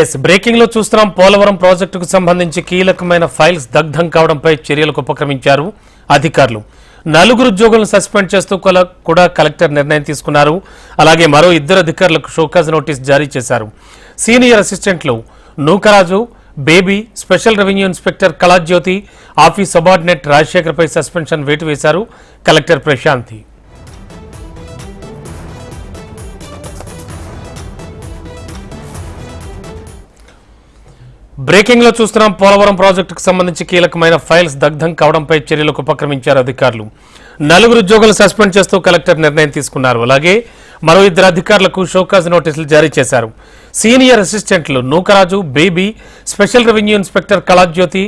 Yes బ్రేకింగ్లో చూస్తున్నాం. పోలవరం ప్రాజెక్టుకు సంబంధించి కీలకమైన ఫైల్స్ దగ్ధం కావడంపై చర్యలకు ఉపక్రమించారు అధికారులు. నలుగురు ఉద్యోగులను సస్పెండ్ చేస్తూ కూడా కలెక్టర్ నిర్ణయం తీసుకున్నారు. అలాగే మరో ఇద్దరు అధికారులకు షోకాజ్ నోటీస్ జారీ చేశారు. సీనియర్ అసిస్టెంట్లు Nookaraju Baby special revenue inspector Kalajyothi office subordinate రాజశేఖర్పై suspension వేటు వేశారు కలెక్టర్ ప్రశాంతి. బ్రేకింగ్లో చూస్తున్నాం. పోలవరం ప్రాజెక్టుకు సంబంధించి కీలకమైన ఫైల్స్ దగ్ధం కావడంపై చర్యలకు ఉపక్రమించారు అధికారులు. నలుగురు ఉద్యోగులు సస్పెండ్ చేస్తూ కలెక్టర్ నిర్ణయం తీసుకున్నారు. అలాగే మరో ఇద్దరు అధికారులకు షోకాజ్ నోటీసులు జారీ చేశారు. సీనియర్ అసిస్టెంట్లు Nookaraju Baby special revenue inspector Kalajyothi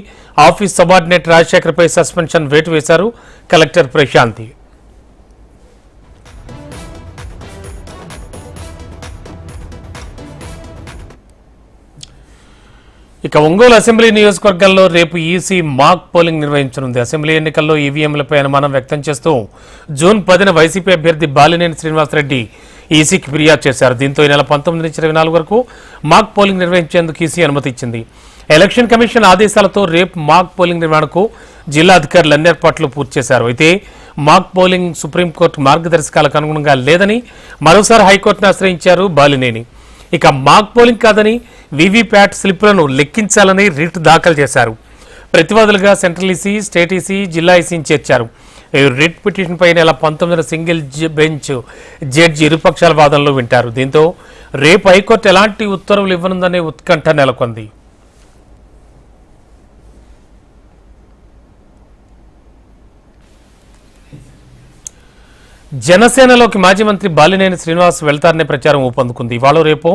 office subordinate రాజశేఖర్పై suspension వేటు వేశారు కలెక్టర్ ప్రశాంతి. ఇక ఒంగోలు అసెంబ్లీ నియోజకవర్గంలో రేపు ఈసీ మాక్ పోలింగ్ నిర్వహించనుంది. అసెంబ్లీ ఎన్నికల్లో ఈవీఎంలపై అనుమానం వ్యక్తం చేస్తూ జూన్ పదిన వైసీపీ అభ్యర్థి బాలినేని శ్రీనివాసరెడ్డి ఈసీకి ఫిర్యాదు చేశారు. దీంతో ఈ నెల పంతొమ్మిది నుంచి ఇరవై నాలుగు వరకు మాక్ పోలింగ్ నిర్వహించేందుకు ఈసీ అనుమతి ఇచ్చింది. ఎలక్షన్ కమిషన్ ఆదేశాలతో రేపు మాక్ పోలింగ్ నిర్వహణకు జిల్లా అధికారులు అన్ని ఏర్పాట్లు పూర్తి చేశారు. అయితే మాక్ పోలింగ్ సుప్రీంకోర్టు మార్గదర్శకాలకు అనుగుణంగా లేదని మరోసారి హైకోర్టును ఆశ్రయించారు బాలినేని. ఇక మాక్ పోలింగ్ కాదని వీవీప్యాట్ స్లిప్లను లెక్కించాలని రిట్ దాఖలు చేశారు. ప్రతివాదులుగా సెంట్రల్ ఈసీ స్టేట్ ఈసీ జిల్లా ఈసీని చేర్చారు. ఈ రిట్ పిటిషన్ పైన నెల పంతొమ్మిదిన సింగిల్ బెంచ్ జడ్జి ఇరుపక్షాల వాదనలు వింటారు. దీంతో రేపు హైకోర్టు ఎలాంటి ఉత్తర్వులు ఇవ్వనుందనే ఉత్కంఠ నెలకొంది. జనసేనలోకి మాజీ మంత్రి బాలినేని శ్రీనివాస్ వెళ్తారనే ప్రచారం ఊపందుకుంది. ఇవాళ రేపు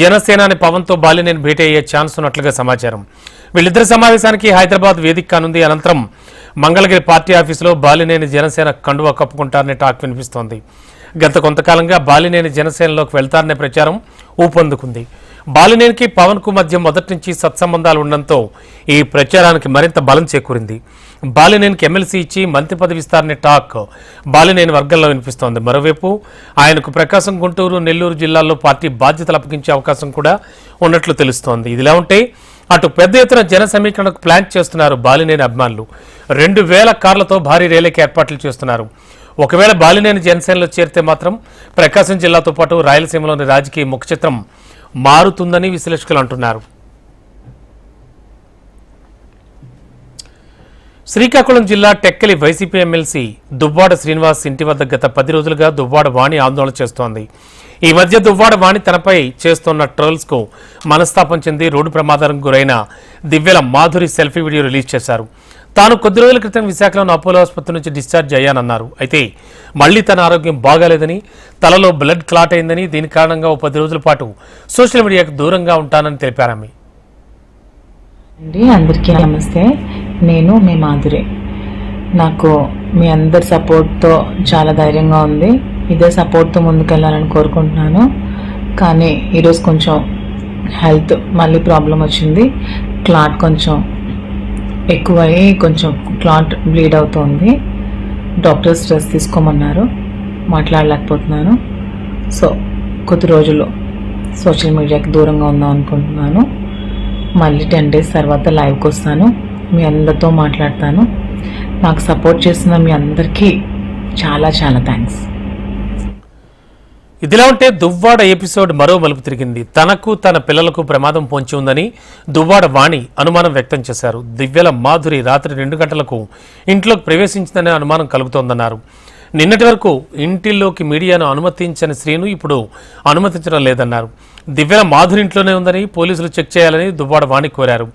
జనసేనాని పవన్తో బాలినేని భేటీ అయ్యే ఛాన్స్ ఉన్నట్లుగా సమాచారం. వీళ్ళిద్దరి సమావేశానికి హైదరాబాద్ వేదిక కానుంది. అనంతరం మంగళగిరి పార్టీ ఆఫీసులో బాలినేని జనసేన కండువా కప్పుకుంటారనే టాక్ వినిపిస్తోంది. గత కొంతకాలంగా బాలినేని జనసేనలోకి వెళ్తారనే ప్రచారం ఊపందుకుంది. బాలినేనికి పవన్కు మధ్య మొదటి నుంచి సత్సంబంధాలు ఉండడంతో ఈ ప్రచారానికి మరింత బలం చేకూరింది. బాలినేనికి ఎమ్మెల్సీ ఇచ్చి మంత్రి పదవి ఇస్తారనే టాక్ బాలినేని వర్గంలో వినిపిస్తోంది. మరోవైపు ఆయనకు ప్రకాశం గుంటూరు నెల్లూరు జిల్లాల్లో పార్టీ బాధ్యతలు అప్పగించే అవకాశం కూడా ఉన్నట్లు తెలుస్తోంది. ఇదిలా ఉంటే అటు పెద్ద ఎత్తున జన సమీకరణకు ప్లాన్ చేస్తున్నారు బాలినేని అభిమానులు. రెండు వేల కార్లతో భారీ ర్యాలీకి ఏర్పాట్లు చేస్తున్నారు. ఒకవేళ బాలినేని జనసేనలో చేరితే మాత్రం ప్రకాశం జిల్లాతో పాటు రాయలసీమలోని రాజకీయ ముఖచిత్రం మారుతుందని విశ్లేషకులు అంటున్నారు. శ్రీకాకుళం జిల్లా టెక్కలి వైసీపీ ఎమ్మెల్సీ దువ్వాడ శ్రీనివాస్ ఇంటి వద్ద గత పది రోజులుగా దువ్వాడ వాణి ఆందోళన చేస్తోంది. ఈ మధ్య దువ్వాడ వాణి తనపై చేస్తున్న ట్రోల్స్కు మనస్తాపం చెంది రోడ్డు ప్రమాదానికి గురైన దివ్యల మాధురి సెల్ఫీ వీడియో రిలీజ్ చేశారు. తాను కొద్ది రోజుల క్రితం విశాఖలోని అపోలో ఆసుపత్రి నుంచి డిశ్చార్జ్ అయ్యానన్నారు. అయితే మళ్ళీ తన ఆరోగ్యం బాగాలేదని తలలో బ్లడ్ క్లాట్ అయిందని దీని కారణంగా ఓ పది రోజుల పాటు సోషల్ మీడియాకు దూరంగా ఉంటానని తెలిపారామె అండి అందరికీ నమస్తే. నేను మీ మాధురి. నాకు మీ అందరి సపోర్ట్తో చాలా ధైర్యంగా ఉంది. ఇదే సపోర్ట్తో ముందుకెళ్ళాలని కోరుకుంటున్నాను. కానీ ఈరోజు కొంచెం హెల్త్ మళ్ళీ ప్రాబ్లం వచ్చింది. క్లాట్ కొంచెం ఎక్కువయ్యి కొంచెం క్లాట్ బ్లీడ్ అవుతోంది. డాక్టర్ స్ట్రెస్ తీసుకోమన్నారు. మాట్లాడలేకపోతున్నాను. సో కొద్ది రోజులు సోషల్ మీడియాకి దూరంగా ఉందాం అనుకుంటున్నాను. మళ్ళీ టెన్ డేస్ తర్వాత లైవ్కి వస్తాను. మీ అందరితో మాట్లాడతాను. నాకు సపోర్ట్ చేస్తున్న మీ అందరికీ చాలా చాలా థ్యాంక్స్. ఇదిలా ఉంటే దువ్వాడ ఎపిసోడ్ మరో మలుపు తిరిగింది. తనకు తన పిల్లలకు ప్రమాదం పొంచి ఉందని దువ్వాడ వాణి అనుమానం వ్యక్తం చేశారు. దివ్యల మాధురి రాత్రి రెండు గంటలకు ఇంట్లోకి ప్రవేశించిందనే అనుమానం కలుగుతోందన్నారు. నిన్నటి వరకు ఇంటిలోకి మీడియాను అనుమతించని శ్రీను ఇప్పుడు అనుమతించడం లేదన్నారు. దివ్యల మాధురి ఇంట్లోనే ఉందని పోలీసులు చెక్ చేయాలని దువ్వాడ వాణి కోరారు.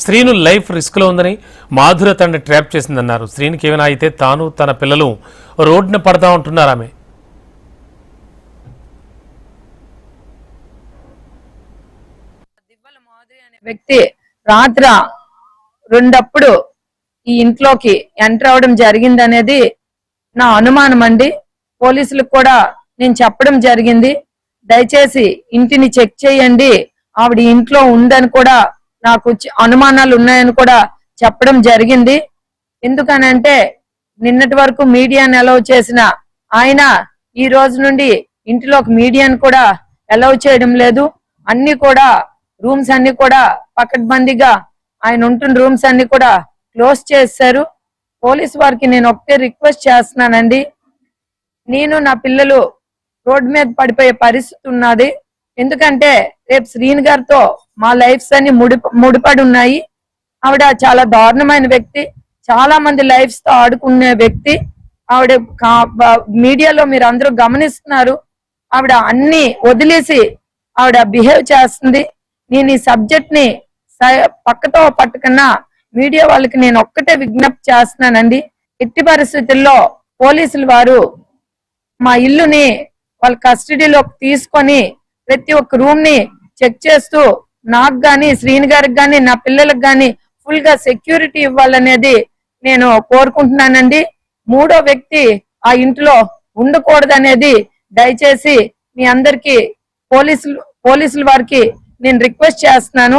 శ్రీను లైఫ్ రిస్క్లో ఉందని మాధుర తండ్రి ట్రాప్ చేసిందన్నారు. శ్రీనికి ఏమైనా అయితే తాను తన పిల్లలు రోడ్డున పడతా ఉంటున్నారు ఆమె. వ్యక్తి రాత్ర రెండప్పుడు ఈ ఇంట్లోకి ఎంటర్ అవడం జరిగింది అనేది నా అనుమానం అండి. పోలీసులకు కూడా నేను చెప్పడం జరిగింది. దయచేసి ఇంటిని చెక్ చేయండి. ఆవిడ ఇంట్లో ఉందని కూడా నాకు అనుమానాలు ఉన్నాయని కూడా చెప్పడం జరిగింది. ఎందుకనంటే నిన్నటి వరకు మీడియాని అలౌ చేసిన ఆయన ఈ రోజు నుండి ఇంటిలోకి మీడియాను కూడా అలౌ చేయడం లేదు. అన్ని కూడా రూమ్స్ అన్ని కూడా పకడ్బందీగా ఆయన ఉంటున్న రూమ్స్ అన్ని కూడా క్లోజ్ చేశారు. పోలీస్ వారికి నేను ఒకటే రిక్వెస్ట్ చేస్తున్నానండి. నేను నా పిల్లలు రోడ్ మీద పడిపోయే పరిస్థితి ఉన్నది. ఎందుకంటే రేపు శ్రీని గారితో మా లైఫ్స్ అన్ని ముడి ముడిపడి ఉన్నాయి. ఆవిడ చాలా దారుణమైన వ్యక్తి. చాలా మంది లైఫ్స్తో ఆడుకునే వ్యక్తి. ఆవిడ కా- మీడియాలో మీరు అందరూ గమనిస్తున్నారు. ఆవిడ అన్ని వదిలేసి ఆవిడ బిహేవ్ చేస్తుంది. నేను ఈ సబ్జెక్ట్ని స- పక్కతో పట్టుకున్నా మీడియా వాళ్ళకి నేను ఒక్కటే విజ్ఞప్తి చేస్తున్నానండి. ఎట్టి పరిస్థితుల్లో పోలీసులు వారు మా ఇల్లుని వాళ్ళ కస్టడీలోకి తీసుకొని ప్రతి ఒక్క రూమ్ని చెక్ చేస్తూ నాకు గాని శ్రీని గారికి గాని నా పిల్లలకు గాని ఫుల్గా సెక్యూరిటీ ఇవ్వాలనేది నేను కోరుకుంటున్నానండి. మూడో వ్యక్తి ఆ ఇంట్లో ఉండకూడదనేది దయచేసి మీ అందరికి పోలీసులు పోలీసుల వారికి నేను రిక్వెస్ట్ చేస్తున్నాను.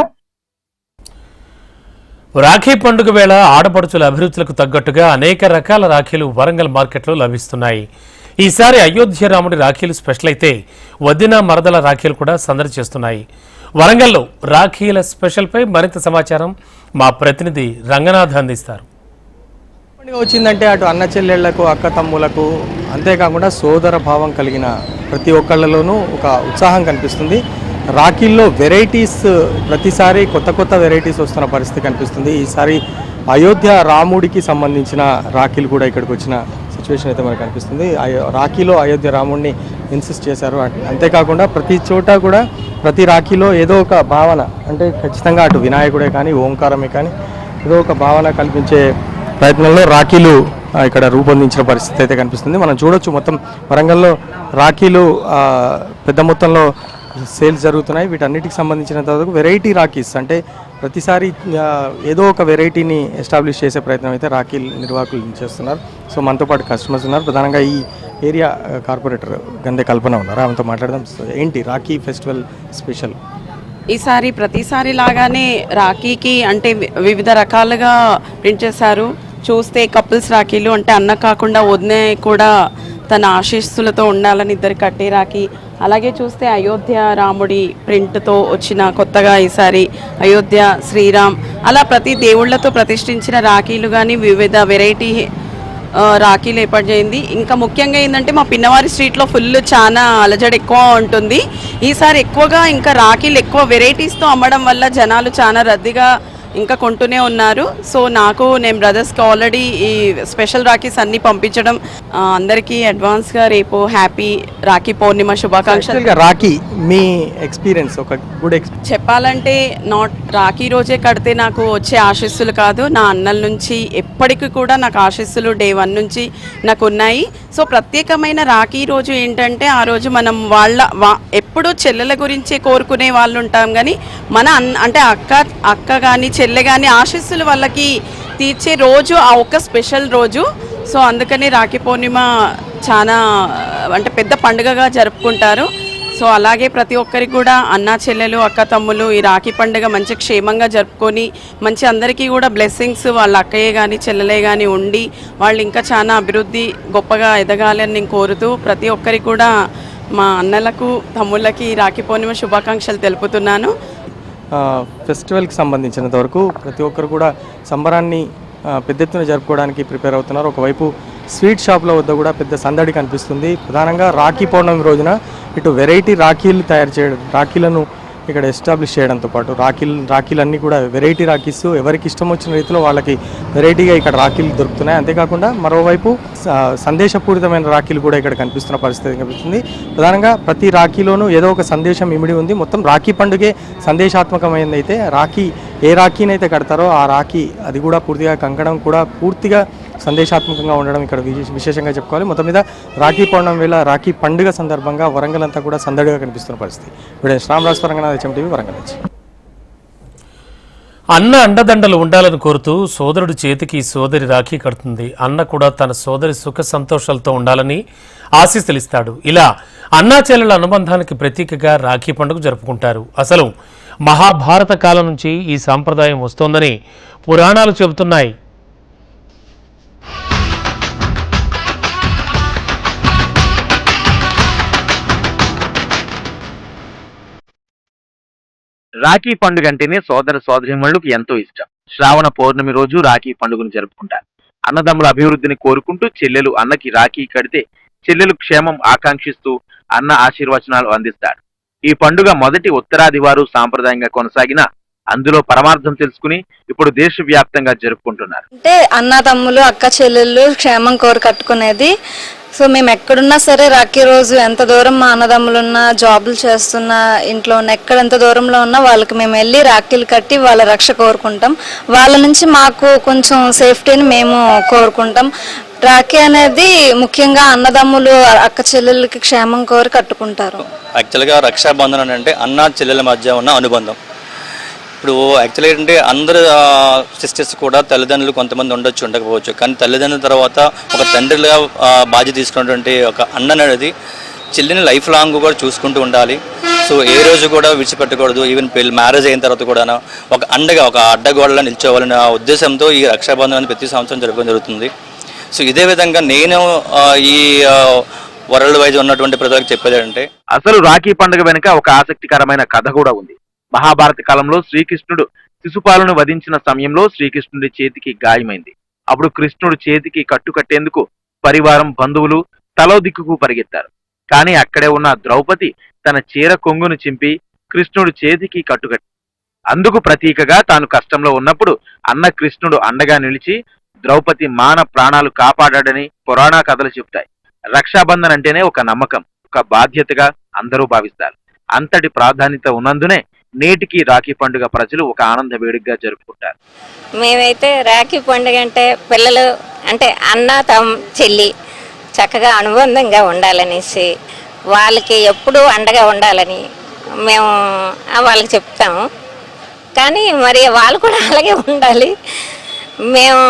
రాఖీ పండుగ వేళ ఆడపడుచుల అభిరుచులకు తగ్గట్టుగా అనేక రకాల రాఖీలు వరంగల్ మార్కెట్లో లభిస్తున్నాయి. ఈసారి అయోధ్య రాముడి రాఖీలు స్పెషల్ అయితే వదిన మరదల రాఖీలు కూడా సందడి చేస్తున్నాయి. వరంగల్లో రాఖీల స్పెషల్పై మరింత సమాచారం మా ప్రతినిధి రంగనాథ్ అందిస్తారు. పండుగ వచ్చిందంటే అటు అన్న చెల్లెళ్ళకు అక్క తమ్ములకు అంతేకాకుండా సోదర భావం కలిగిన ప్రతి ఒక్కళ్ళలోనూ ఒక ఉత్సాహం కనిపిస్తుంది. రాఖీల్లో వెరైటీస్ ప్రతిసారి కొత్త కొత్త వెరైటీస్ వస్తున్న పరిస్థితి కనిపిస్తుంది. ఈసారి అయోధ్య రాముడికి సంబంధించిన రాఖీలు కూడా ఇక్కడికి వచ్చిన సిచ్యువేషన్ అయితే మనకు కనిపిస్తుంది. అయో- రాఖీలో అయోధ్య రాముడిని ఇన్సిస్ట్ చేశారు. అంతేకాకుండా ప్రతి చోట కూడా ప్రతి రాఖీలో ఏదో ఒక భావన అంటే ఖచ్చితంగా అటు వినాయకుడే కానీ ఓంకారమే కానీ ఏదో ఒక భావన కల్పించే ప్రయత్నంలో రాఖీలు ఇక్కడ రూపొందించిన పరిస్థితి అయితే కనిపిస్తుంది. మనం చూడొచ్చు మొత్తం వరంగల్లో రాఖీలు పెద్ద మొత్తంలో సేల్స్ జరుగుతున్నాయి. వీటన్నిటికి సంబంధించినంత వరకు వెరైటీ రాఖీస్. అంటే ప్రతిసారి ఏదో ఒక వెరైటీని ఎస్టాబ్లిష్ చేసే ప్రయత్నం అయితే రాఖీ నిర్వాహకులు చేస్తున్నారు. సో మనతో పాటు కస్టమర్స్ ఉన్నారు. ప్రధానంగా ఈ ఏరియా కార్పొరేటర్ గంధే కల్పన ఉన్నారు. ఆమెతో మాట్లాడదాం. ఏంటి రాఖీ ఫెస్టివల్ స్పెషల్? ఈసారి ప్రతిసారి లాగానే రాఖీకి అంటే వి- వివిధ రకాలుగా ప్రింట్ చేశారు. చూస్తే కపుల్స్ రాఖీలు అంటే అన్న కాకుండా వదినే కూడా తన ఆశీస్సులతో ఉండాలని ఇద్దరు కట్టే రాఖీ. అలాగే చూస్తే అయోధ్య రాముడి ప్రింట్తో వచ్చిన కొత్తగా ఈసారి అయోధ్య శ్రీరామ్. అలా ప్రతి దేవుళ్ళతో ప్రతిష్ఠించిన రాఖీలు కానీ వివిధ వెరైటీ రాఖీలు ఏర్పాటు చేయింది. ఇంకా ముఖ్యంగా ఏంటంటే మా పిన్నవారి స్ట్రీట్లో ఫుల్ చాలా అలజడి ఎక్కువ ఉంటుంది. ఈసారి ఎక్కువగా ఇంకా రాఖీలు ఎక్కువ వెరైటీస్తో అమ్మడం వల్ల జనాలు చాలా రద్దీగా ఇంకా కొంటూనే ఉన్నారు. సో నాకు నేను బ్రదర్స్కి ఆల్రెడీ ఈ స్పెషల్ రాఖీస్ అన్నీ పంపించడం అందరికీ అడ్వాన్స్గా రేపు హ్యాపీ రాఖీ పౌర్ణిమ శుభాకాంక్షలు. రాఖీ మీ ఎక్స్పీరియన్స్ ఒక గుడ్ చెప్పాలంటే నాట్ రాఖీ రోజే కడితే నాకు వచ్చే ఆశీస్సులు కాదు. నా అన్నల నుంచి ఎప్పటికీ కూడా నాకు ఆశీస్సులు డే వన్ నుంచి నాకు ఉన్నాయి సో ప్రత్యేకమైన రాఖీ రోజు ఏంటంటే ఆ రోజు మనం వాళ్ళ ఎప్పుడూ చెల్లెల గురించే కోరుకునే వాళ్ళు ఉంటాం కానీ మన అంటే అక్క అక్క కానీ చెల్లె కానీ ఆశీస్సులు వాళ్ళకి తీర్చే రోజు ఆ ఒక్క స్పెషల్ రోజు. సో అందుకని రాఖీ పౌర్ణిమ చాలా అంటే పెద్ద పండుగగా జరుపుకుంటారు. సో అలాగే ప్రతి ఒక్కరికి కూడా అన్నా చెల్లెలు అక్క తమ్ములు ఈ రాఖీ పండుగ మంచి క్షేమంగా జరుపుకొని మంచి అందరికీ కూడా బ్లెస్సింగ్స్ వాళ్ళ అక్కయ్యే కానీ చెల్లెలే కానీ ఉండి వాళ్ళు ఇంకా చాలా అభివృద్ధి గొప్పగా ఎదగాలని నేను కోరుతూ ప్రతి ఒక్కరికి కూడా మా అన్నలకు తమ్ముళ్ళకి రాఖీ పౌర్ణిమ శుభాకాంక్షలు తెలుపుతున్నాను. ఫెస్టివల్కి సంబంధించినంత వరకు ప్రతి ఒక్కరు కూడా సంబరాన్ని పెద్ద ఎత్తున జరుపుకోవడానికి ప్రిపేర్ అవుతున్నారు. ఒకవైపు స్వీట్ షాప్ల వద్ద కూడా పెద్ద సందడి కనిపిస్తుంది. ప్రధానంగా రాఖీ పౌర్ణమి రోజున ఇటు వెరైటీ రాఖీలు తయారు చేయడం రాఖీలను ఇక్కడ ఎస్టాబ్లిష్ చేయడంతో పాటు రాఖీలు రాఖీలన్నీ కూడా వెరైటీ రాఖీస్ ఎవరికి ఇష్టం వచ్చిన రీతిలో వాళ్ళకి వెరైటీగా ఇక్కడ రాఖీలు దొరుకుతున్నాయి. అంతేకాకుండా మరోవైపు సందేశపూరితమైన రాఖీలు కూడా ఇక్కడ కనిపిస్తున్న పరిస్థితి కనిపిస్తుంది. ప్రధానంగా ప్రతి రాఖీలోనూ ఏదో ఒక సందేశం ఇమిడి ఉంది. మొత్తం రాఖీ పండుగే సందేశాత్మకమైనది అయితే రాఖీ ఏ రాఖీనైతే కడతారో ఆ రాఖీ అది కూడా పూర్తిగా కంకణం కూడా పూర్తిగా సందేశాత్మకంగా ఉండడం ఇక్కడ విశేషంగా చెప్పుకోవాలి. మొత్తం మీద రాఖీ పౌర్ణమి వేళ రాఖీ పండుగ సందర్భంగా వరంగల్ అంతా కూడా సందడిగా కనిపిస్తున్న పరిస్థితి. వీడియో శ్రామరాజ్ రంగనాథ్ హెచ్ఎం వరంగల్ నుంచి. అన్న అండదండలు ఉండాలని కోరుతూ సోదరుడి చేతికి సోదరి రాఖీ కడుతుంది. అన్న కూడా తన సోదరి సుఖ సంతోషాలతో ఉండాలని ఆశీస్సులిస్తాడు ఇలా అన్నా చెల్లెల అనుబంధానికి ప్రతీకగా రాఖీ పండుగ జరుపుకుంటారు. అసలు మహాభారత కాలం నుంచి ఈ సాంప్రదాయం వస్తోందని పురాణాలు చెబుతున్నాయి. రాఖీ పండుగ అంటేనే సోదర సోదరిమణులకు ఎంతో ఇష్టం. శ్రావణ పౌర్ణమి రోజు రాఖీ పండుగను జరుపుకుంటారు. అన్నదమ్ముల అభివృద్ధిని కోరుకుంటూ చెల్లెలు అన్నకి రాఖీ కడితే చెల్లెలు క్షేమం ఆకాంక్షిస్తూ అన్న ఆశీర్వచనాలు అందిస్తాడు. ఈ పండుగ మొదటి ఉత్తరాది వారు సాంప్రదాయంగా కొనసాగిన అందులో పరమార్థం తెలుసుకుని ఇప్పుడు దేశవ్యాప్తంగా జరుపుకుంటున్నారు. అంటే అన్న తమ్ములు అక్క చెల్లెళ్ళు క్షేమం కోరి కట్టుకునేది. సో మేము ఎక్కడున్నా సరే రాఖీ రోజు ఎంత దూరం మా అన్నదమ్ములున్నా జాబులు చేస్తున్నా ఇంట్లో ఉన్న ఎక్కడ ఎంత దూరంలో ఉన్నా వాళ్ళకి మేము వెళ్ళి రాఖీలు కట్టి వాళ్ళ రక్ష కోరుకుంటాం. వాళ్ళ నుంచి మాకు కొంచెం సేఫ్టీని మేము కోరుకుంటాం. రాఖీ అనేది ముఖ్యంగా అన్నదమ్ములు అక్క చెల్లెళ్ళకి క్షేమం కోరి కట్టుకుంటారు. యాక్చువల్గా రక్షాబంధనం అంటే అన్న చెల్లెల మధ్య ఉన్న అనుబంధం. ఇప్పుడు యాక్చువల్గా ఏంటంటే అందరు సిస్టర్స్ కూడా తల్లిదండ్రులు కొంతమంది ఉండొచ్చు ఉండకపోవచ్చు. కానీ తల్లిదండ్రుల తర్వాత ఒక తండ్రిగా బాధ్యత తీసుకున్నటువంటి ఒక అన్న అనేది చెల్లిని లైఫ్ లాంగ్ కూడా చూసుకుంటూ ఉండాలి. సో ఏ రోజు కూడా విడిచిపెట్టకూడదు. ఈవెన్ పెళ్ళి మ్యారేజ్ అయిన తర్వాత కూడా ఒక అండగా ఒక అడ్డగోడలా నిల్చోవాలనే ఆ ఉద్దేశంతో ఈ రక్షాబంధనాన్ని ప్రతి సంవత్సరం జరపడం జరుగుతుంది. సో ఇదే విధంగా నేను ఈ వరల్డ్ వైజ్ ఉన్నటువంటి ప్రజలకు చెప్పేది అంటే అసలు రాఖీ పండుగ వెనుక ఒక ఆసక్తికరమైన కథ కూడా ఉంది. మహాభారత కాలంలో శ్రీకృష్ణుడు శిశుపాలను వధించిన సమయంలో శ్రీకృష్ణుడి చేతికి గాయమైంది. అప్పుడు కృష్ణుడు చేతికి కట్టు కట్టేందుకు పరివారం బంధువులు తలో దిక్కుకు పరిగెత్తారు. కానీ అక్కడే ఉన్న ద్రౌపది తన చీర కొంగును చింపి కృష్ణుడు చేతికి కట్టుకట్టి అందుకు ప్రతీకగా తాను కష్టంలో ఉన్నప్పుడు అన్న కృష్ణుడు అండగా నిలిచి ద్రౌపది మాన ప్రాణాలు కాపాడాడని పురాణ కథలు చెప్తాయి రక్షాబంధన్ అంటేనే ఒక నమ్మకం ఒక బాధ్యతగా అందరూ భావిస్తారు. అంతటి ప్రాధాన్యత ఉన్నందునే నేటికి రాఖీ పండుగ ప్రజలు ఒక ఆనంద వేడుకగా జరుపుకుంటారు. మేమైతే రాఖీ పండుగ అంటే పిల్లలు అంటే అన్న తమ్ చెల్లి చక్కగా అనుబంధంగా ఉండాలనేసి వాళ్ళకి ఎప్పుడూ అండగా ఉండాలని మేము వాళ్ళకి చెప్తాము. కానీ మరి వాళ్ళు కూడా అలాగే ఉండాలి. మేము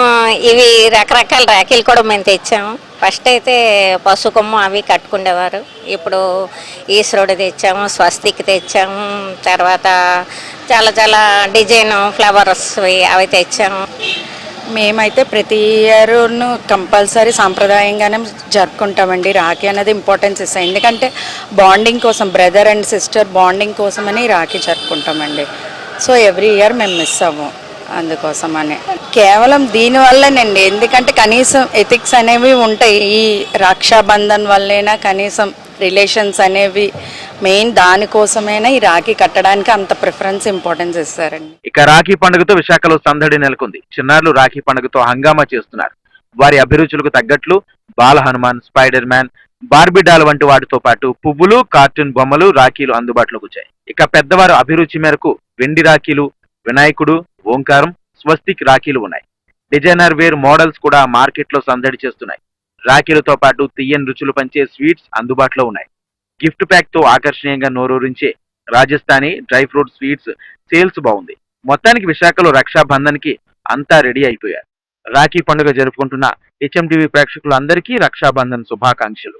ఇవి రకరకాల రాఖీలు కూడా మేము తెచ్చాము. ఫస్ట్ అయితే పసుకొమ్మ అవి కట్టుకునేవారు ఇప్పుడు ఈశ్వరుడు తెచ్చాము స్వస్తికి తెచ్చాము. తర్వాత చాలా చాలా డిజైన్ ఫ్లవర్స్ అవి తెచ్చాము. మేమైతే ప్రతి ఇయర్ను కంపల్సరీ సాంప్రదాయంగానే జరుపుకుంటామండి. రాఖీ అనేది ఇంపార్టెన్స్ ఇస్తాం ఎందుకంటే బాండింగ్ కోసం బ్రదర్ అండ్ సిస్టర్ బాండింగ్ కోసమని రాఖీ జరుపుకుంటామండి. సో ఎవ్రీ ఇయర్ మేము మిస్ అవ్వం. అందుకోసమని. కేవలం దీనివల్లనండి ఎందుకంటే కనీసం ఎథిక్స్ అనేవి ఉంటాయి. ఈ రక్షాబంధన్ వల్లైనా కనీసం రిలేషన్స్ అనేవి మెయిన్ దానికోసమైనా ఈ రాఖీ కట్టడానికి అంత ప్రిఫరెన్స్ ఇంపార్టెన్స్ ఇస్తారండి. ఇక రాఖీ పండుగతో విశాఖలో సందడి నెలకొంది. చిన్నారులు రాఖీ పండుగతో హంగామా చేస్తున్నారు. వారి అభిరుచులకు తగ్గట్లు Bala Hanuman Spider Man Barbie doll వంటి వాటితో పాటు పువ్వులు కార్టూన్ బొమ్మలు రాఖీలు అందుబాటులోకి వచ్చాయి. ఇక పెద్దవారు అభిరుచి మేరకు వెండి రాఖీలు వినాయకుడు ఓంకారం స్వస్తిక్ రాఖీలు ఉన్నాయి. డిజైనర్ వేర్ మోడల్స్ కూడా మార్కెట్లో సందడి చేస్తున్నాయి. రాఖీలతో పాటు తీయని రుచులు పంచే స్వీట్స్ అందుబాటులో ఉన్నాయి. గిఫ్ట్ ప్యాక్తో ఆకర్షణీయంగా నోరూరించే Rajasthani dry fruit sweets sales బాగుంది. మొత్తానికి విశాఖలో రక్షాబంధన్కి అంతా రెడీ అయిపోయారు. రాఖీ పండుగ జరుపుకుంటున్న హెచ్ఎంటీవీ ప్రేక్షకులందరికీ రక్షాబంధన్ శుభాకాంక్షలు.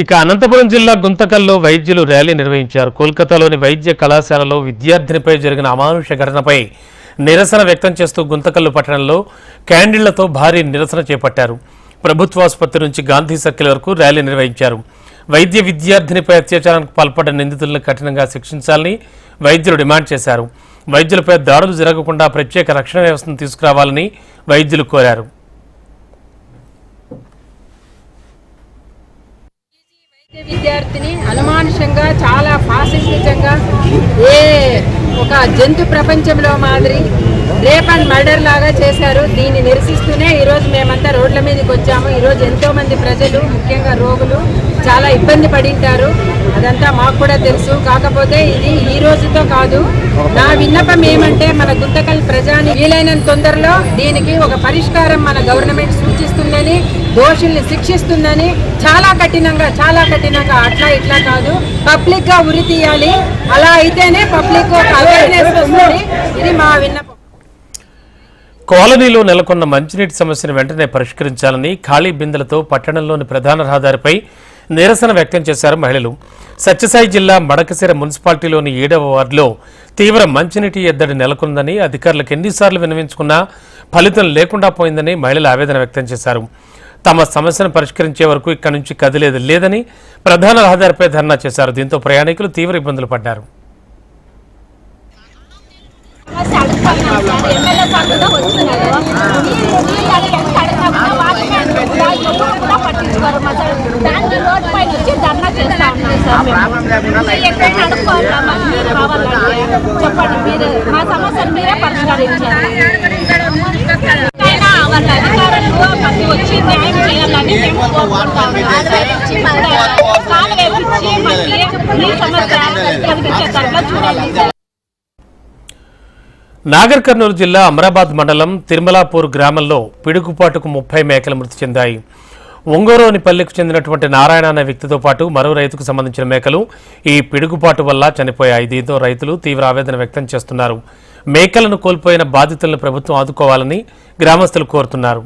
ఇక అనంతపురం జిల్లా గుంతకల్లో వైద్యులు ర్యాలీ నిర్వహించారు. కోల్కతాలోని వైద్య కళాశాలలో విద్యార్థినిపై జరిగిన అమానుష ఘటనపై నిరసన వ్యక్తం చేస్తూ గుంతకల్లు పట్టణంలో క్యాండిళ్ళతో భారీ నిరసన చేపట్టారు. ప్రభుత్వాసుపత్రి నుంచి గాంధీ సర్కిల్ వరకు ర్యాలీ నిర్వహించారు. వైద్య విద్యార్థినిపై అత్యాచారానికి పాల్పడ్డ నిందితులను కఠినంగా శిక్షించాలని వైద్యులు డిమాండ్ చేశారు. వైద్యులపై దాడులు జరగకుండా ప్రత్యేక రక్షణ వ్యవస్థను తీసుకురావాలని వైద్యులు కోరారు. విద్యార్థిని. అనుమానుషంగా చాలా ఫాసిస్టిజంగా ఏ ఒక జంతు ప్రపంచంలో మాదిరి రేప్ అండ్ మర్డర్ లాగా చేశారు. దీన్ని నిరసిస్తూనే ఈరోజు మేమంతా రోడ్ల మీదకి వచ్చాము. ఈరోజు ఎంతో మంది ప్రజలు ముఖ్యంగా రోగులు చాలా ఇబ్బంది పడింటారు. అదంతా మాకు కూడా తెలుసు. కాకపోతే ఇది ఈ రోజుతో కాదు. నా విన్నపం ఏమంటే మన గుంతకల్ ప్రజాని వీలైనంత తొందరలో దీనికి ఒక పరిష్కారం మన గవర్నమెంట్ చేస్తుందని దోషుల్ని శిక్షిస్తుందని చాలా కఠినంగా చాలా కఠినంగా అట్లా ఇట్లా కాదు. పబ్లిక్గా ఉరి తీయాలి. అలా అయితేనే పబ్లిక్ అవేర్నెస్ వస్తుంది. ఇది మా విన్నపం. కాలనీలో నెలకొన్న మంచినీటి సమస్యను వెంటనే పరిష్కరించాలని ఖాళీ బిందెలతో పట్టణంలోని ప్రధాన రహదారిపై నిరసన వ్యక్తం చేశారు మహిళలు. సత్యసాయి జిల్లా మడకసిర మున్సిపాలిటీలోని ఏడవ వార్డులో తీవ్ర మంచినీటి ఎద్దడి నెలకొందని అధికారులకు ఎన్నిసార్లు వినవించుకున్నా ఫలితం లేకుండా పోయిందని మహిళలు ఆవేదన వ్యక్తం చేశారు. తమ సమస్యను పరిష్కరించే వరకు ఇక్కడి నుంచి కదిలేదు లేదని ప్రధాన రహదారిపై ధర్నా చేశారు. దీంతో ప్రయాణికులు తీవ్ర ఇబ్బందులు పడ్డారు. దానికి రోడ్ పైన వచ్చి ధర్నా చేస్తా ఉన్నాం సార్ మేము ఎక్కడైనా మీరు కావాలంటే చెప్పండి. మీరు మా సమస్యను మీరే పరిష్కరించాలి వాళ్ళ అధికారులు మాకు వచ్చి న్యాయం చేయాలని మేము కోరుకుంటాము కాలు వేపించి ఈ సమస్య కలిగించేటట్లు చూడాలి నాగర్ కర్నూలు జిల్లా అమరాబాద్ మండలం తిరుమలాపూర్ గ్రామంలో పిడుగుపాటుకు ముప్పై మేకలు మృతి చెందాయి. ఒంగోరోని పల్లెకు చెందినటువంటి నారాయణ అనే వ్యక్తితో పాటు మరో రైతుకు సంబంధించిన మేకలు ఈ పిడుగుపాటు వల్ల చనిపోయాయి. దీంతో రైతులు తీవ్ర ఆవేదన వ్యక్తం చేస్తున్నారు. మేకలను కోల్పోయిన బాధితులను ప్రభుత్వం ఆదుకోవాలని గ్రామస్తులు కోరుతున్నారు.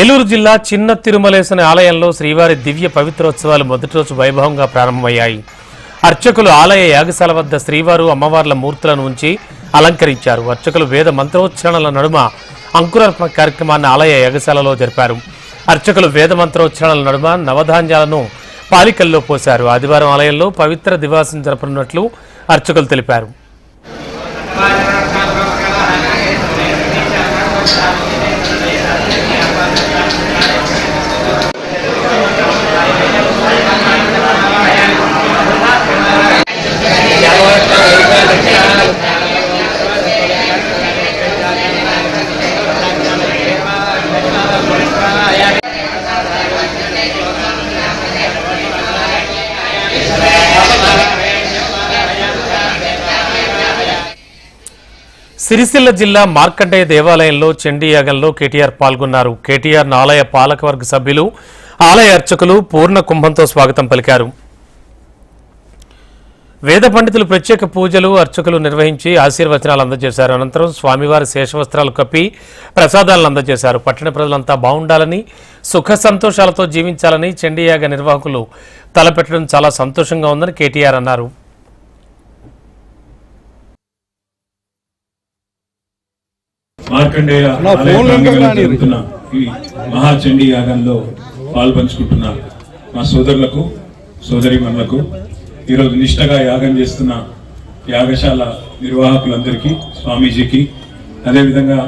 ఏలూరు జిల్లా చిన్న తిరుమలేశని ఆలయంలో శ్రీవారి దివ్య పవిత్రోత్సవాలు మొదటి రోజు వైభవంగా ప్రారంభమయ్యాయి. అర్చకులు ఆలయ యాగశాల వద్ద శ్రీవారు అమ్మవార్ల మూర్తులను ఉంచి అలంకరించారు. అర్చకులు వేద మంత్రోచ్చరణల నడుమ అంకురార్పణ కార్యక్రమాన్ని ఆలయ యాగశాలలో జరిపారు. అర్చకులు వేద మంత్రోచ్చరణల నడుమ నవధాన్యాలను పాలికల్లో పోశారు. ఆదివారం ఆలయంలో పవిత్ర దివాసం జరపనున్నట్లు అర్చకులు తెలిపారు. సిరిసిల్ల జిల్లా మార్కండేయ దేవాలయంలో చండీయాగంలో కేటీఆర్ పాల్గొన్నారు. కేటీఆర్ ఆలయ పాలకవర్గ సభ్యులు ఆలయ అర్చకులు పూర్ణ కుంభంతో స్వాగతం పలికారు. వేద పండితులు ప్రత్యేక పూజలు అర్చకులు నిర్వహించి ఆశీర్వచనాలు అందజేశారు. అనంతరం స్వామివారి శేషవస్త్రాలు కప్పి ప్రసాదాలను అందజేశారు. పట్టణ ప్రజలంతా బాగుండాలని సుఖ సంతోషాలతో జీవించాలని చండీయాగ నిర్వాహకులు తలపెట్టడం చాలా సంతోషంగా ఉందని కేటీఆర్ అన్నారు. మార్కండేయ జరుగుతున్న ఈ మహాచండీ యాగంలో పాల్పంచుకుంటున్న మా సోదరులకు సోదరిమణులకు ఈరోజు నిష్టగా యాగం చేస్తున్న యాగశాల నిర్వాహకులందరికీ స్వామీజీకి అదేవిధంగా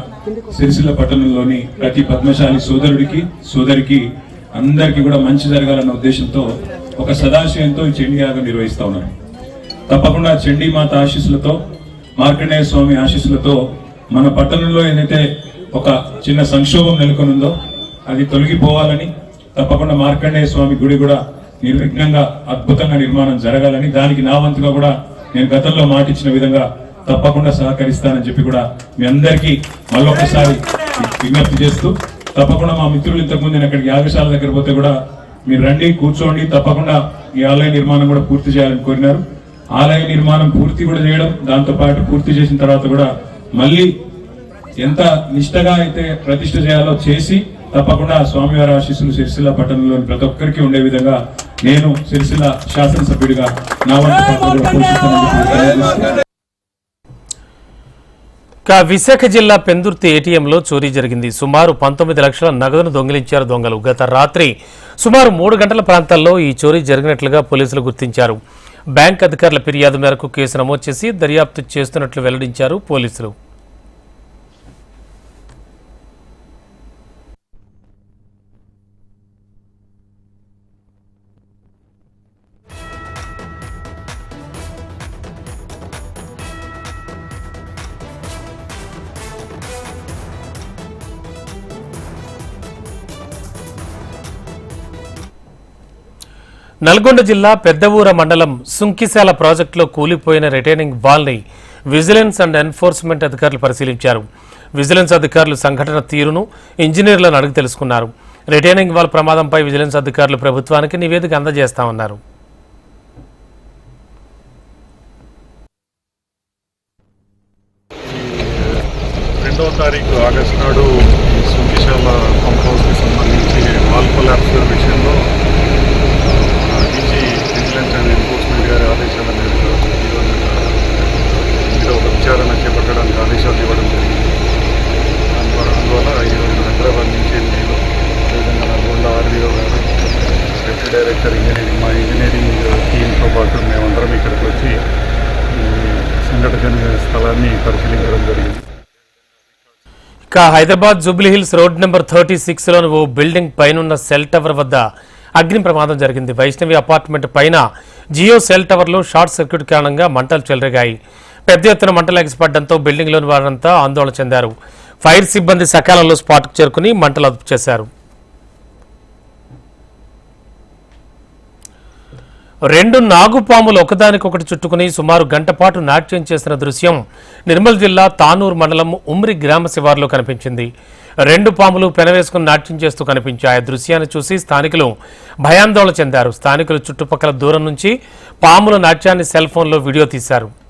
సిరిసిల్ల పట్టణంలోని ప్రతి పద్మశాలి సోదరుడికి సోదరికి అందరికీ కూడా మంచి జరగాలన్న ఉద్దేశంతో ఒక సదాశయంతో ఈ చండీ యాగం నిర్వహిస్తా ఉన్నారు తప్పకుండా చండీ మాత ఆశీస్సులతో మార్కండేయ స్వామి ఆశీస్సులతో మన పట్టణంలో ఏదైతే ఒక చిన్న సంక్షోభం నెలకొనుందో అది తొలగిపోవాలని తప్పకుండా మార్కండేయ స్వామి గుడి కూడా నిర్విఘ్నంగా అద్భుతంగా నిర్మాణం జరగాలని దానికి నా వంతుగా కూడా నేను గతంలో మాటిచ్చిన విధంగా తప్పకుండా సహకరిస్తానని చెప్పి కూడా మీ అందరికీ మళ్ళొకసారి విజ్ఞప్తి చేస్తూ తప్పకుండా మా మిత్రులు ఇంతకుముందు నేను అక్కడికి యాగశాల దగ్గర పోతే కూడా మీరు రండి కూర్చోండి తప్పకుండా ఈ ఆలయ నిర్మాణం కూడా పూర్తి చేయాలని కోరినారు. ఆలయ నిర్మాణం పూర్తి కూడా చేయడం దాంతోపాటు పూర్తి చేసిన తర్వాత కూడా మళ్ళీ ఎంత నిష్టగా అయితే ప్రతిష్ఠ చేయాలో చేసి తప్పకుండా స్వామివారి ఆశీస్సులు సిరిసిల్ల పట్టణంలోని ప్రతి ఒక్కరికి ఉండే విధంగా నేను సిరిసిల్ల శాసనసభ్యుడిగా నా ఇక విశాఖ జిల్లా పెందుర్తి ఏటీఎంలో చోరీ జరిగింది. సుమారు పంతొమ్మిది లక్షల నగదును దొంగిలించారు దొంగలు. గత రాత్రి సుమారు మూడు గంటల ప్రాంతాల్లో ఈ చోరీ జరిగినట్లుగా పోలీసులు గుర్తించారు. బ్యాంక్ అధికారుల ఫిర్యాదు మేరకు కేసు నమోదు చేసి దర్యాప్తు చేస్తున్నట్లు వెల్లడించారు పోలీసులు. నల్గొండ జిల్లా పెద్దవూర మండలం సుంకిశాల ప్రాజెక్టులో కూలిపోయిన రిటైనింగ్ వాల్ని విజిలెన్స్ అండ్ ఎన్ఫోర్స్మెంట్ అధికారులు పరిశీలించారు. విజిలెన్స్ అధికారులు సంఘటన తీరును ఇంజనీర్లను అడిగి తెలుసుకున్నారు. రిటైనింగ్ వాల్ ప్రమాదంపై విజిలెన్స్ అధికారులు ప్రభుత్వానికి నివేదిక అందజేస్తామన్నారు. రెండవ తారీఖు ఆగస్టు నాడు సుంకిశాల పంప్ హౌస్కి సంబంధించి వాల్ కొలాప్స్ విషయంలో డీజీ విజిలెన్స్ అండ్ ఎన్ఫోర్స్మెంట్ గారి ఆదేశాల మేరకు ఈరోజు ఇందులో ఒక విచారణ చేపట్టడానికి ఆదేశాలు ఇవ్వడం జరిగింది. అందువల్ల ఈరోజు హైదరాబాద్ నుంచి నేను. అదేవిధంగా నల్గొండ ఆర్డీఓ గారు డిప్యూటీ డైరెక్టర్ ఇంజనీరింగ్ మా ఇంజనీరింగ్ టీంతో పాటు మేమందరం ఇక్కడికి వచ్చి సంఘటన స్థలాన్ని పరిశీలించడం జరిగింది. ఇక Hyderabad Jubilee Hills road number thirty సిక్స్లోని ఓ బిల్డింగ్ పైనున్న సెల్ టవర్ వద్ద అగ్ని ప్రమాదం జరిగింది. వైష్ణవి అపార్ట్మెంట్ పైన జియో సెల్ టవర్లో షార్ట్ సర్క్యూట్ కారణంగా మంటలు చెలరగాయి. పెద్ద ఎత్తున మంటలు ఎగసిపడడంతో బిల్డింగ్లోని వారంతా ఆందోళన చెందారు. ఫైర్ సిబ్బంది సకాలంలో స్పాట్కు చేరుకుని మంటలు అదుపు చేశారు. రెండు నాగుపాములు ఒకదానికొకటి చుట్టుకుని సుమారు గంట పాటు నాట్యం చేసిన దృశ్యం నిర్మల్ జిల్లా తానూరు మండలం ఉమ్రి గ్రామ శివారులో కనిపించింది. రెండు పాములు పెనవేసుకుని నాట్యం చేస్తూ కనిపించాయి. ఆ దృశ్యాన్ని చూసి స్థానికులు భయాందోళన చెందారు. స్థానికులు చుట్టుపక్కల దూరం నుంచి పాముల నాట్యాన్ని సెల్ ఫోన్లో వీడియో తీశారు.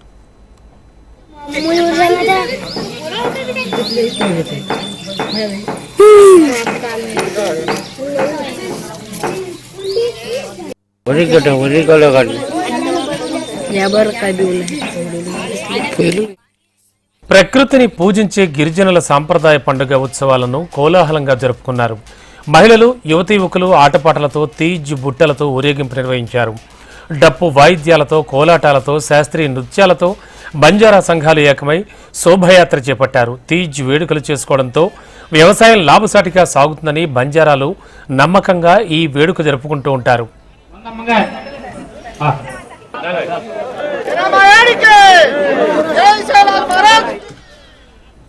ప్రకృతిని పూజించే గిరిజనుల సాంప్రదాయ పండుగ ఉత్సవాలను కోలాహలంగా జరుపుకున్నారు. మహిళలు యువతీ యువకులు ఆటపాటలతో తీజ్ బుట్టలతో ఊరేగింపు నిర్వహించారు. డప్పు వాయిద్యాలతో కోలాటాలతో శాస్త్రీయ నృత్యాలతో బంజారా సంఘాలు ఏకమై శోభయాత్ర చేపట్టారు. తీజ్ వేడుకలు చేసుకోవడంతో వ్యవసాయం లాభసాటిగా సాగుతుందని బంజారాలు నమ్మకంగా ఈ వేడుక జరుపుకుంటూ ఉంటారు.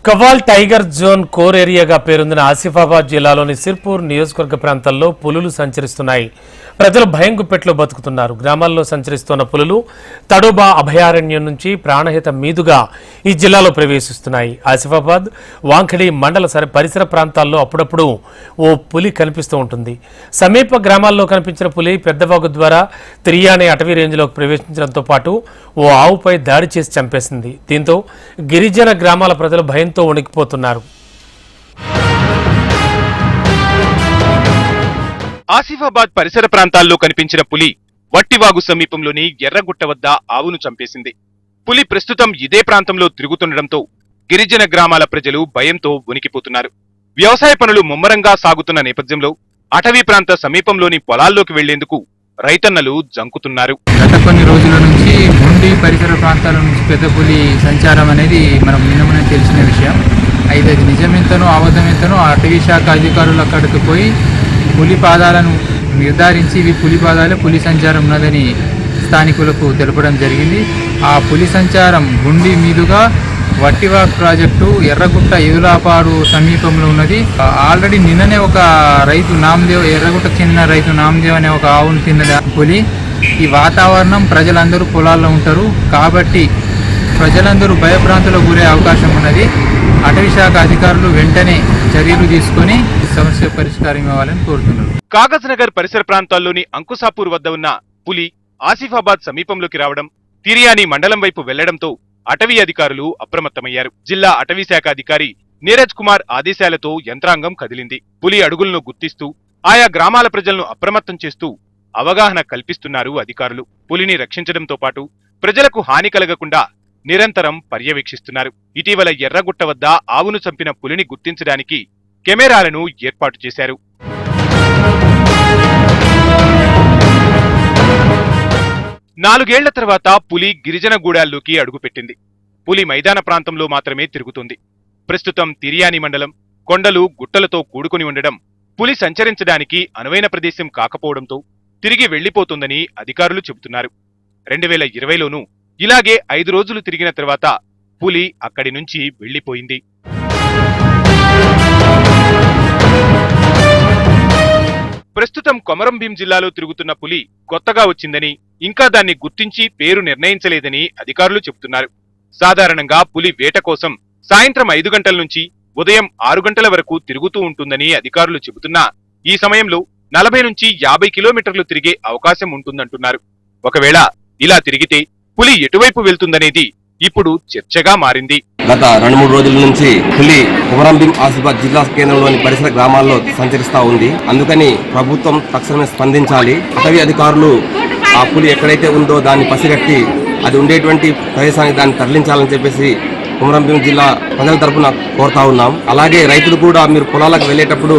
కవాల్ టైగర్ జోన్ కోర్ ఏరియాగా పేరొందిన ఆసిఫాబాద్ జిల్లాలోని సిర్పూర్ నియోజకవర్గ ప్రాంతాల్లో పులులు సంచరిస్తున్నాయి. ప్రజలు భయం గుప్పెట్లో బతుకుతున్నారు. గ్రామాల్లో సంచరిస్తున్న పులులు తడోబా అభయారణ్యం నుంచి ప్రాణహిత మీదుగా ఈ జిల్లాలో ప్రవేశిస్తున్నాయి. ఆసిఫాబాద్ వాంఖడి మండల సరి పరిసర ప్రాంతాల్లో అప్పుడప్పుడు ఓ పులి కనిపిస్తూ ఉంటుంది. సమీప గ్రామాల్లో కనిపించిన పులి పెద్దవాగు ద్వారా తిరియానే అటవీ రేంజ్లోకి ప్రవేశించడంతో పాటు ఓ ఆవుపై దాడి చేసి చంపేసింది. దీంతో గిరిజన గ్రామాల ప్రజలు భయంతో వణికిపోతున్నారు. ఆసిఫాబాద్ పరిసర ప్రాంతాల్లో కనిపించిన పులి వట్టివాగు సమీపంలోని ఎర్రగుట్ట వద్ద ఆవును చంపేసింది. పులి ప్రస్తుతం ఇదే ప్రాంతంలో తిరుగుతుండటంతో గిరిజన గ్రామాల ప్రజలు భయంతో వణికిపోతున్నారు. వ్యవసాయ పనులు ముమ్మరంగా సాగుతున్న నేపథ్యంలో అటవీ ప్రాంత సమీపంలోని పొలాల్లోకి వెళ్ళేందుకు రైతన్నలు జంకుతున్నారు. గత కొన్ని రోజుల నుంచి ముండి పరిసర ప్రాంతాల నుంచి పెద్ద పులి సంచారం అనేది మనం నిన్నమనే తెలిసిన విషయం. అయితే అది నిజమెంతనో అబద్ధమెంతనో అటవీ శాఖ అధికారులు అక్కడికి పోయి పులి పాదాలను నిర్ధారించి ఇవి పులి పాదాలు పులి సంచారం ఉన్నదని స్థానికులకు తెలపడం జరిగింది. ఆ పులి సంచారం గుండి మీదుగా వట్టివాక్ ప్రాజెక్టు ఎర్రగుట్ట ఎదులాపాడు సమీపంలో ఉన్నది. ఆల్రెడీ నిన్ననే ఒక రైతు నామదేవ్ ఎర్రగుట్టకు చెందిన రైతు నామదేవ్ అనే ఒక ఆవును తిన్నది పులి. ఈ వాతావరణం ప్రజలందరూ పొలాల్లో ఉంటారు. కాబట్టి ప్రజలందరూ భయభ్రాంతులకు గురే అవకాశం ఉన్నది. అటవీ శాఖ అధికారులు వెంటనే చర్యలు తీసుకొని సమస్య పరిష్కారం ఇవ్వాలని కోరుతున్నారు కాగజ్ నగర్ పరిసర ప్రాంతాల్లోని అంకుసాపూర్ వద్ద ఉన్న పులి ఆసిఫాబాద్ సమీపంలోకి రావడం తిరియాని మండలం వైపు వెళ్ళడంతో అటవీ అధికారులు అప్రమత్తమయ్యారు. జిల్లా అటవీ శాఖ అధికారి నీరజ్ కుమార్ ఆదేశాలతో యంత్రాంగం కదిలింది. పులి అడుగులను గుర్తిస్తూ ఆయా గ్రామాల ప్రజలను అప్రమత్తం చేస్తూ అవగాహన కల్పిస్తున్నారు అధికారులు. పులిని రక్షించడంతో పాటు ప్రజలకు హాని కలగకుండా నిరంతరం పర్యవేక్షిస్తున్నారు. ఇటీవల ఎర్రగుట్ట వద్ద ఆవును చంపిన పులిని గుర్తించడానికి కెమెరాలను ఏర్పాటు చేశారు. నాలుగేళ్ళ తర్వాత పులి గిరిజన గూడాల్లోకి అడుగుపెట్టింది. పులి మైదాన ప్రాంతంలో మాత్రమే తిరుగుతుంది. ప్రస్తుతం తిరియాని మండలం కొండలు గుట్టలతో కూడుకుని ఉండడం పులి సంచరించడానికి అనువైన ప్రదేశం కాకపోవడంతో తిరిగి వెళ్ళిపోతుందని అధికారులు చెబుతున్నారు. రెండు వేల ఇరవైలోనూ ఇలాగే ఐదు రోజులు తిరిగిన తర్వాత పులి అక్కడి నుంచి వెళ్ళిపోయింది ప్రస్తుతం కొమరంభీం జిల్లాలో తిరుగుతున్న పులి కొత్తగా వచ్చిందని ఇంకా దాన్ని గుర్తించి పేరు నిర్ణయించలేదని అధికారులు చెబుతున్నారు. సాధారణంగా పులి వేట కోసం సాయంత్రం ఐదు గంటల నుంచి ఉదయం ఆరు గంటల వరకు తిరుగుతూ ఉంటుందని అధికారులు చెబుతున్నా ఈ సమయంలో నలభై నుంచి యాభై కిలోమీటర్లు తిరిగే అవకాశం ఉంటుందంటున్నారు. ఒకవేళ ఇలా తిరిగితే పులి ఎటువైపు వెళ్తుందనేది ఇప్పుడు చర్చగా మారింది. గత రెండు మూడు రోజుల నుంచి పులి కుమరంభీం ఆసిఫాబాద్ జిల్లా కేంద్రంలోని పరిసర గ్రామాల్లో సంచరిస్తా ఉంది. అందుకని ప్రభుత్వం తక్షణమే స్పందించాలి. అటవీ అధికారులు ఆ పులి ఎక్కడైతే ఉందో దాన్ని పసిగట్టి అది ఉండేటువంటి ప్రదేశానికి దాన్ని తరలించాలని చెప్పేసి కుమరంభీం జిల్లా ప్రజల తరపున కోరుతా ఉన్నాం. అలాగే రైతులు కూడా మీరు పొలాలకు వెళ్ళేటప్పుడు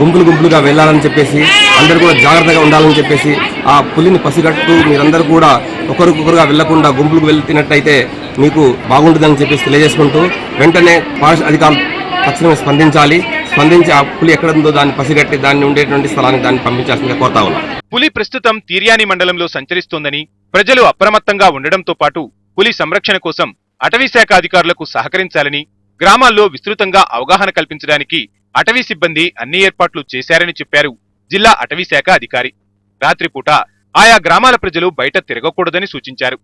గుంపులు గుంపులుగా వెళ్ళాలని చెప్పేసి అందరూ కూడా జాగ్రత్తగా ఉండాలని చెప్పేసి ఆ పులిని పసిగట్టు మీరందరూ కూడా ఒకరికొకరుగా వెళ్ళకుండా గుంపులకు వెళ్తున్నట్టయితే మీకు బాగుంటుందని చెప్పేసి తెలియజేసుకుంటూ వెంటనే ఫారెస్ట్ అధికారులు తక్షణమే స్పందించాలి. స్పందించి ఆ పులి ఎక్కడ ఉందో దాన్ని పసిగట్టి దాన్ని ఉండేటువంటి స్థలానికి దాన్ని పంపించాల్సిందిగా కోరుతా ఉన్నాం. పులి ప్రస్తుతం తీర్యాని మండలంలో సంచరిస్తోందని ప్రజలు అప్రమత్తంగా ఉండడంతో పాటు పులి సంరక్షణ కోసం అటవీ శాఖ అధికారులకు సహకరించాలని గ్రామాల్లో విస్తృతంగా అవగాహన కల్పించడానికి అటవీ సిబ్బంది అన్ని ఏర్పాట్లు చేశారని చెప్పారు. జిల్లా అటవీ శాఖ అధికారి. రాత్రిపూట ఆయా గ్రామాల ప్రజలు బయట తిరగకూడదని సూచించారు.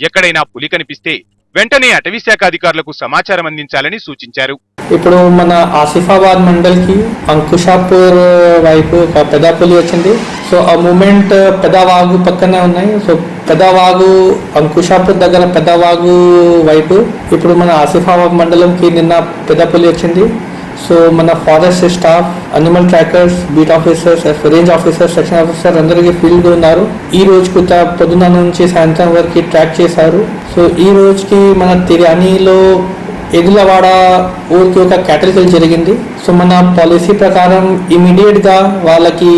ఎక్కడైనా పులి కనిపిస్తే వెంటనే అటవీ శాఖ అధికారులకు సమాచారం అందించాలని సూచించారు. ఇప్పుడు మన ఆసిఫాబాద్ మండల్కి అంకుషాపూర్ వైపు ఒక పెద్ద పులి వచ్చింది. సో ఆ మూమెంట్ పెదవాగు పక్కనే ఉన్నాయి. సో పెదవాగు అంకుషాపూర్ దగ్గర పెదవాగు వైపు ఇప్పుడు మన ఆసిఫాబాద్ మండలంకి నిన్న పెద్ద పులి వచ్చింది. సో మన forest staff animal trackers beat officers range officers section officer అందరికీ ఫీల్డ్ ఉన్నారు. ఈ రోజు కొత్త పొద్దున నుంచి సాయంత్రం వరకు ట్రాక్ చేశారు. సో ఈ రోజుకి మన తిరానీలో ఎగులవాడ ఊరికి ఒక కేటరీ జరిగింది. సో మన పాలసీ ప్రకారం ఇమీడియట్గా వాళ్ళకి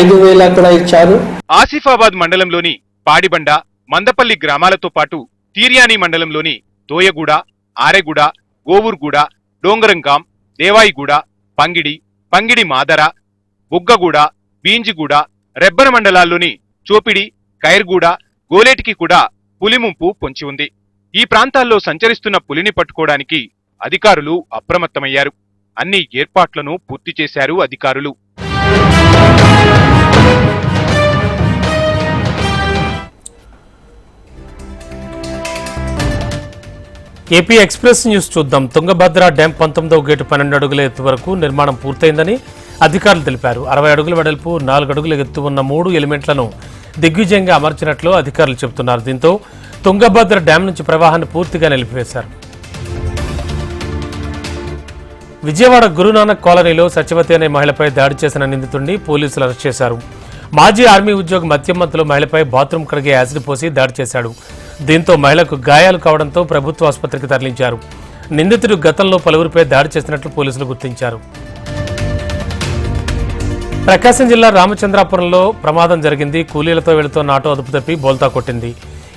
ఐదు వేల కూడా ఇచ్చారు. ఆసిఫాబాద్ మండలంలోని పాడిబండ మందపల్లి గ్రామాలతో పాటు తీర్యాని మండలంలోని దోయగూడ ఆరెగూడ గోవూర్గూడ డోంగరంగాం దేవాయిగూడ పంగిడి పంగిడి మాదర బుగ్గగూడ బీంజిగూడ రెబ్బన మండలాల్లోని చోపిడి కైర్గూడ గోలేటికి కూడా పులి ముంపు పొంచి ఉంది. ఈ ప్రాంతాల్లో సంచరిస్తున్న పులిని పట్టుకోవడానికి అధికారులు అప్రమత్తమయ్యారు. అన్ని ఏర్పాట్లను పూర్తి చేశారు అధికారులు. ఏపీ ఎక్స్ప్రెస్ న్యూస్ చూద్దాం. తుంగభద్ర డ్యాం పంతొమ్మిదవ గేటు పన్నెండు అడుగుల ఎత్తు వరకు నిర్మాణం పూర్తయిందని అధికారులు తెలిపారు. అరవై అడుగుల వెడల్పు నాలుగు అడుగుల ఎత్తు ఉన్న మూడు ఎలిమెంట్లను దిగ్విజయంగా అమర్చినట్లు అధికారులు చెబుతున్నారు. దీంతో తుంగభద్ర డ్యాం నుంచి ప్రవాహాన్ని పూర్తిగా నిలిపివేశారు. విజయవాడ గురునానక్ కాలనీలో సత్యవతి అనే మహిళపై దాడి చేసిన నిందితుడిని పోలీసులు అరెస్ట్ చేశారు. మాజీ ఆర్మీ ఉద్యోగి మద్యమత్తులో మహిళపై బాత్రూమ్ కడిగే యాసిడ్ పోసి దాడి చేశాడు. దీంతో మహిళకు గాయాలు కావడంతో ప్రభుత్వ ఆసుపత్రికి తరలించారు. నిందితుడు గతంలో పలువురిపై దాడి చేసినట్లు పోలీసులు గుర్తించారు. ప్రకాశం జిల్లా రామచంద్రాపురంలో ప్రమాదం జరిగింది. కూలీలతో వెళుతున్న ఆటో అదుపు తప్పి బోల్తా కొట్టింది.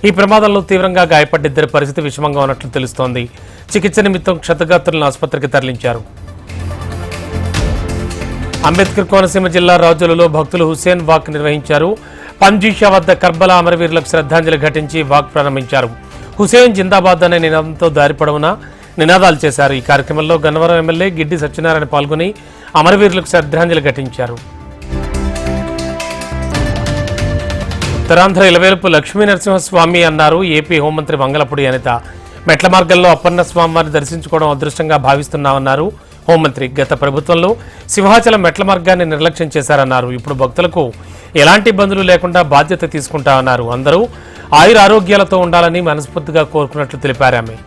ఈ ప్రమాదంలో తీవ్రంగా గాయపడ్డ ఇద్దరి పరిస్థితి విషమంగా ఉన్నట్లు తెలుస్తోంది. చికిత్స నిమిత్తం క్షతగాత్రులను ఆసుపత్రికి తరలించారు. అంబేద్కర్ కోనసీమ జిల్లా రాజులలో భక్తులు హుస్సేన్ వాక్ నిర్వహించారు. పంజీషా వద్ద కర్బలా అమరవీరులకు శ్రద్ధాంజలి ఘటించి వాక్ ప్రారంభించారు. హుసేన్ జిందాబాద్ అనే నినాదంతో దారిపడవునా నినాదాలు చేశారు. ఈ కార్యక్రమంలో గన్నవరం ఎమ్మెల్యే గిడ్డి సత్యనారాయణ పాల్గొని అమరవీరులకు శ్రద్ధాంజలి ఘటించారు. ఉత్తరాంధ్ర ఇలవేలుపు లక్ష్మీ నరసింహస్వామి అన్నారు ఏపీ హోంమంత్రి మంగళపూడి అనిత. మెట్ల మార్గంలో అప్పన్న స్వామివారిని దర్శించుకోవడం అదృష్టంగా భావిస్తున్నామన్నారు హోంమంత్రి. గత ప్రభుత్వంలో సింహాచలం మెట్ల మార్గాన్ని నిర్లక్ష్యం చేశారన్నారు. ఇప్పుడు భక్తులకు ఎలాంటి ఇబ్బందులు లేకుండా బాధ్యత తీసుకుంటామన్నారు అందరూ. ఆయుర ఆరోగ్యాలతో ఉండాలని మనస్ఫూర్తిగా కోరుకున్నట్లు తెలిపారు ఆమె.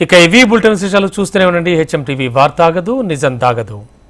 ఇక ఇవి బులెటిన్ విశేషాలు చూస్తూనే ఉండండి. హెచ్ఎం టీవీ వార్తాగదు నిజం తాగదు.